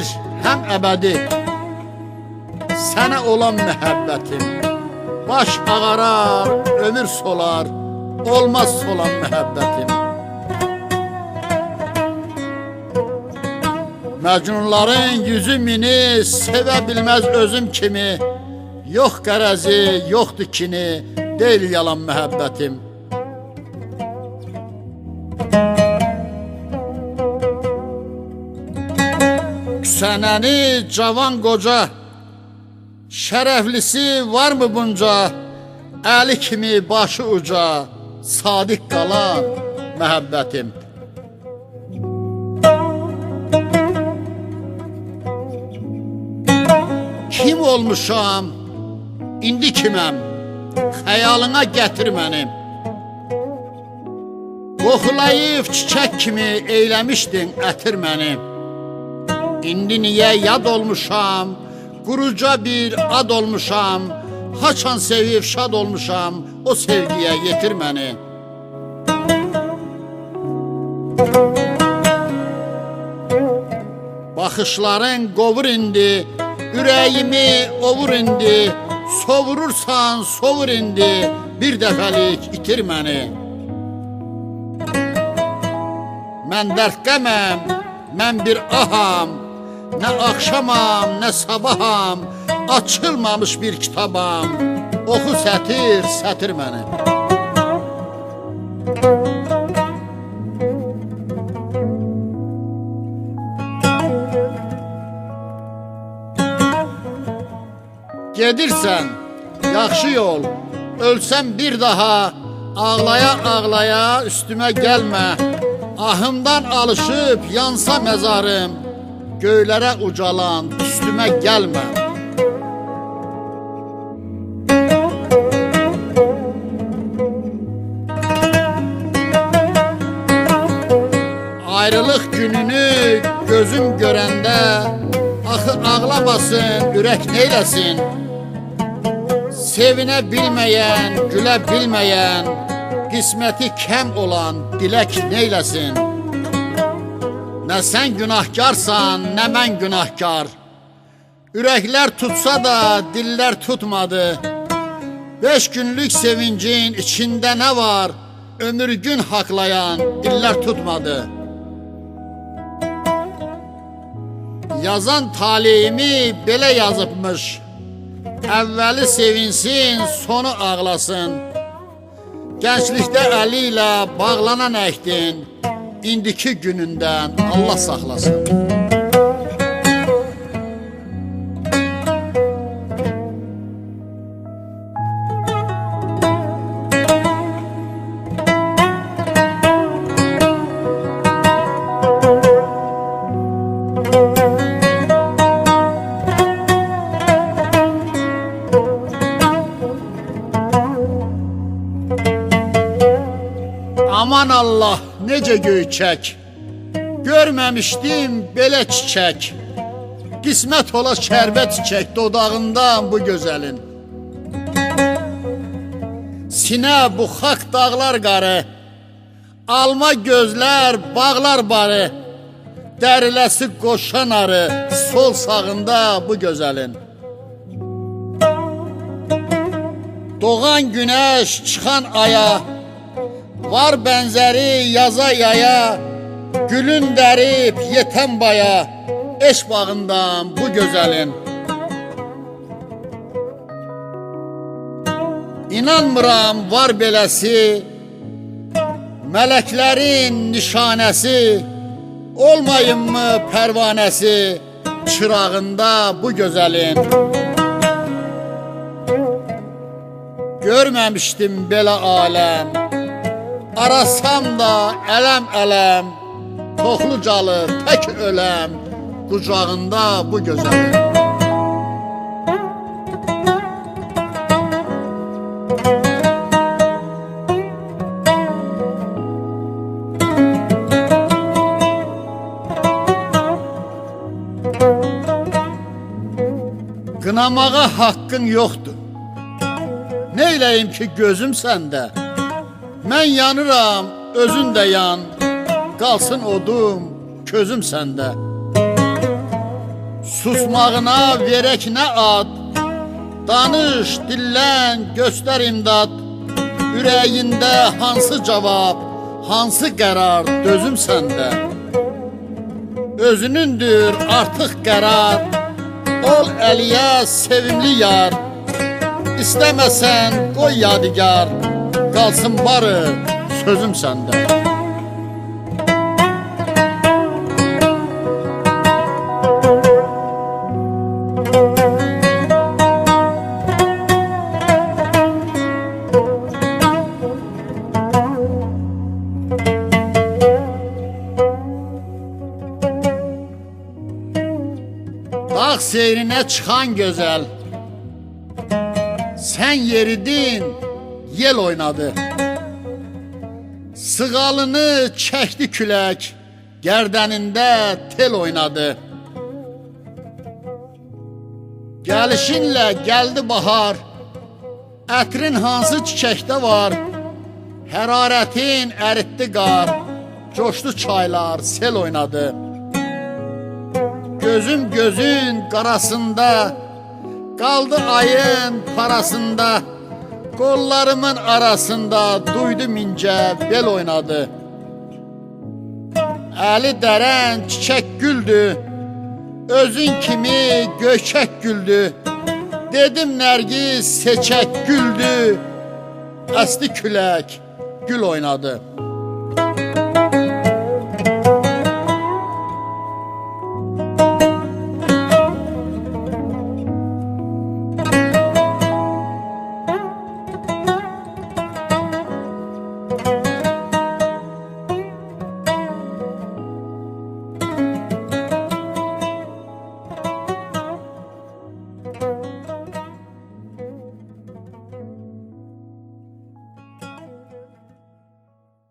Ülvidir hem ebedi. Sana olan mühabbetim Baş ağarar, ömür solar Olmaz solan mühabbetim Mecnunların yüzü mini Sevə özüm kimi. Yox qərəzi, yoxdur kini Deyil yalan mühabbetim Sənəni cavan qoca Şərəflisi varmı bunca? Əli kimi başı uca Sadiq qalan məhəbbətim. Kim olmuşam İndi kiməm? Xəyalına gətir mənim Qoxulayıb çiçək kimi eyləmişdin ətir mənim İndi niyə yad olmuşam, quruca bir ad olmuşam, haçan sevib şad olmuşam, o sevgiyə yetir məni. Baxışların qovur indi, ürəyimi ovur indi, sovurursan sovur indi, bir dəfəlik itir məni. Mən dərdqəməm, mən bir aham, Nə axşamam, nə sabaham, açılmamış bir kitabam. Oxu sətir, sətir məni. Gedirsən, yaxşı yol. Ölsəm bir daha ağlaya ağlaya üstümə gəlmə. Ahımdan alışıb yansa məzarım, Göylərə ucalan üstümə gəlmə. Ayrılıq gününü gözüm görəndə axı ağlamasın, ürək neyləsin? Sevinə bilməyən, gülə bilməyən, qisməti kəm olan dilək neyləsin? Nə sən günahkarsan, nə mən günahkar. Ürəklər tutsa da dillər tutmadı. Beş günlük sevincin içində nə var? Ömür gün haklayan dillər tutmadı. Yazan taleyimi belə yazıbmış. Əvvəli sevinsin, sonu ağlasın. Gənclikdə əli ilə bağlanan əkdin. İndiki günündən Allah saxlasın. Aman Allah necə göyçək Görməmişdim belə çiçək Qismət ola şərbət çiçək dodağından bu gözəlin Sinə bu xaq dağlar qarı Alma gözlər bağlar barı. Dəriləsi qoşan arı Sol sağında bu gözəlin Doğan günəş çıxan aya Var bənzəri yaza yaya Gülün dərib yetən baya Eş bağından bu gözəlin İnanmıram var beləsi Mələklərin nişanəsi Olmayınmı pərvanəsi Çırağında bu gözəlin Görməmişdim belə aləm. Arasam da ələm-ələm. Toxlucalı tək öləm qucağında bu gözəlim. Qınamağa haqqın yoxdur. Nə eləyim ki gözüm səndə? Mən yanıram, özün də yan. Qalsın odum, közüm səndə. Susmağına verək nə ad? Danış, dillən, göstər imdad. Ürəyində hansı cavab, hansı qərar dözüm səndə? Özünündür artıq qərar. Ol Əliyə sevimli yar. İstəməsən qoy yadigar. Qalsın barı sözüm səndə. Dağ seyrinə çıxan gözəl Sən yeridin, yel oynadı. Sığalını çəkdi külək Gərdənində tel oynadı. Gəlişinlə gəldi bahar Ətrin hansı çiçəkdə var? Hərarətin əritdi qar Coşdu çaylar, sel oynadı. Gözüm gözün qarasında Qaldı ayın parasında Qollarımın arasında Duydum incə bel oynadı. Əli dərən çiçək güldü. Özün kimi göçək güldü. Dedim Nərgiz seçək güldü. Əsdi külək gül oynadı